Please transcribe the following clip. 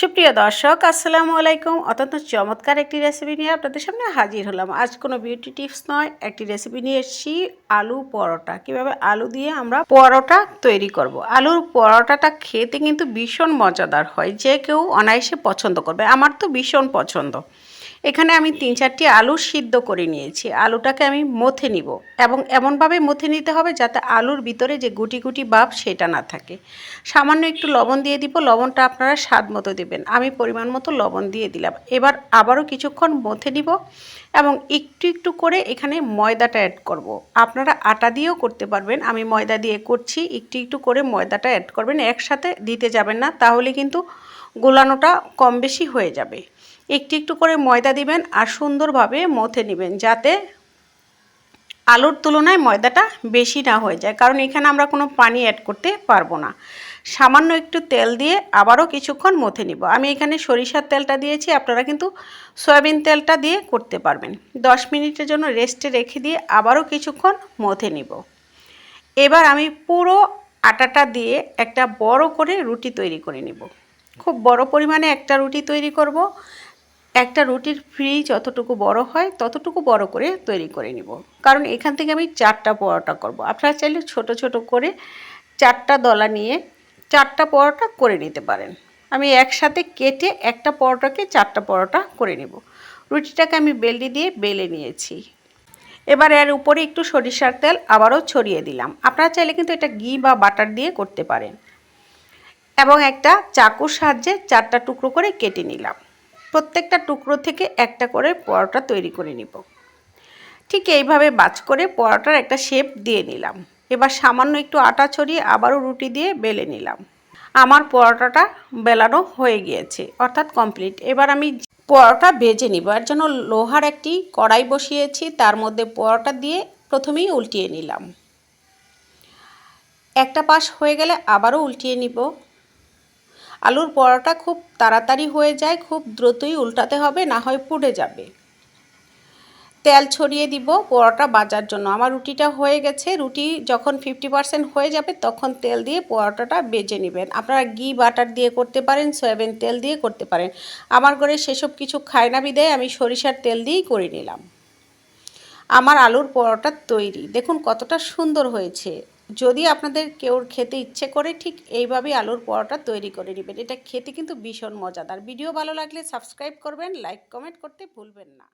সুপ্রিয় দর্শক, আসসালামু আলাইকুম। অত্যন্ত চমৎকার একটি রেসিপি নিয়ে আপনাদের সামনে হাজির হলাম। আজ কোনো বিউটি টিপস নয়, একটি রেসিপি নিয়ে এসেছি আলু পরোটা। কীভাবে আলু দিয়ে আমরা পরোটা তৈরি করব। আলুর পরোটাটা খেতে কিন্তু ভীষণ মজাদার হয়, যে কেউ অনায়াসে পছন্দ করবে। আমার তো ভীষণ পছন্দ। এখানে আমি তিন চারটি আলু সিদ্ধ করে নিয়েছি। আলুটাকে আমি মথে নিব এবং এমনভাবে মথে নিতে হবে যাতে আলুর ভিতরে যে গুটি গুটি ভাব সেটা না থাকে। সামান্য একটু লবণ দিয়ে দিব, লবণটা আপনারা স্বাদ মতো দেবেন। আমি পরিমাণ মতো লবণ দিয়ে দিলাম। এবার আবারও কিছুক্ষণ মথে নিব এবং একটু একটু করে এখানে ময়দাটা অ্যাড করব। আপনারা আটা দিয়েও করতে পারবেন। আমি ময়দা দিয়ে করছি, একটু একটু করে ময়দাটা অ্যাড করবেন। একসাথে দিতে যাবেন না, তাহলে কিন্তু গোলানোটা কম বেশি হয়ে যাবে। একটু একটু করে ময়দা দিবেন আর সুন্দরভাবে মথে নেবেন যাতে আলুর তুলনায় ময়দাটা বেশি না হয়ে যায়। কারণ এখানে আমরা কোনো পানি অ্যাড করতে পারব না। সামান্য একটু তেল দিয়ে আবারও কিছুক্ষণ মথে নিব। আমি এখানে সরিষার তেলটা দিয়েছি, আপনারা কিন্তু সয়াবিন তেলটা দিয়ে করতে পারবেন। দশ মিনিটের জন্য রেস্টে রেখে দিয়ে আবারও কিছুক্ষণ মথে নিব। এবার আমি পুরো আটাটা দিয়ে একটা বড় করে রুটি তৈরি করে নিব। খুব বড় পরিমাণে একটা রুটি তৈরি করব। একটা রুটির ফ্রি যতটুকু বড় হয়, ততটুকু বড় করে তৈরি করে নিব। কারণ এখান থেকে আমি চারটা পরোটা করব। আপনারা চাইলে ছোট ছোট করে চারটা দলা নিয়ে চারটা পরোটা করে নিতে পারেন। আমি একসাথে কেটে একটা পরোটাকে চারটা পরোটা করে নেব। রুটিটাকে আমি বেলডি দিয়ে বেলে নিয়েছি। এবার এর উপরে একটু সরিষার তেল আবারও ছড়িয়ে দিলাম। আপনারা চাইলে কিন্তু এটা ঘি বা বাটার দিয়ে করতে পারেন। এবং একটা চাকুর সাহায্যে চারটা টুকরো করে কেটে নিলাম। প্রত্যেকটা টুকরো থেকে একটা করে পরোটা তৈরি করে নিব। ঠিক এইভাবে বাজ করে পরোটার একটা শেপ দিয়ে নিলাম। এবার সামান্য একটু আটা ছড়িয়ে আবারও রুটি দিয়ে বেলে নিলাম। আমার পরোটাটা বেলানো হয়ে গিয়েছে, অর্থাৎ কমপ্লিট এবার আমি পরোটা ভেজে নিব। এর জন্য লোহার একটি কড়াই বসিয়েছি, তার মধ্যে পরোটা দিয়ে প্রথমেই উল্টিয়ে নিলাম। একটা পাশ হয়ে গেলে আবারও উল্টিয়ে নিব। আলুর পরোটা খুব তাড়াতাড়ি হয়ে যায়, খুব দ্রুতই উল্টাতে হবে, না হয় পুড়ে যাবে। তেল ছড়িয়ে দিব, পরোটা বাজার জন্য। আমার রুটিটা হয়ে গেছে, রুটি যখন ফিফটি পার্সেন্ট হয়ে যাবে, তখন তেল দিয়ে পরোটাটা বেজে নেবেন। আপনারা ঘি, বাটার দিয়ে করতে পারেন, সয়াবিন তেল দিয়ে করতে পারেন। আমার ঘরে সেসব কিছু খায় না বিদায়, আমি সরিষার তেল দিয়েই করে নিলাম। আমার আলুর পরোটা তৈরি। দেখুন কতটা সুন্দর হয়েছে। যদি আপনাদের কেউ খেতে ইচ্ছে করে, ঠিক এইভাবে আলুর পরোটা তৈরি করে নেবেন। এটা খেতে কিন্তু ভীষণ মজাদার। ভিডিও ভালো লাগলে সাবস্ক্রাইব করবেন, লাইক, কমেন্ট করতে ভুলবেন না।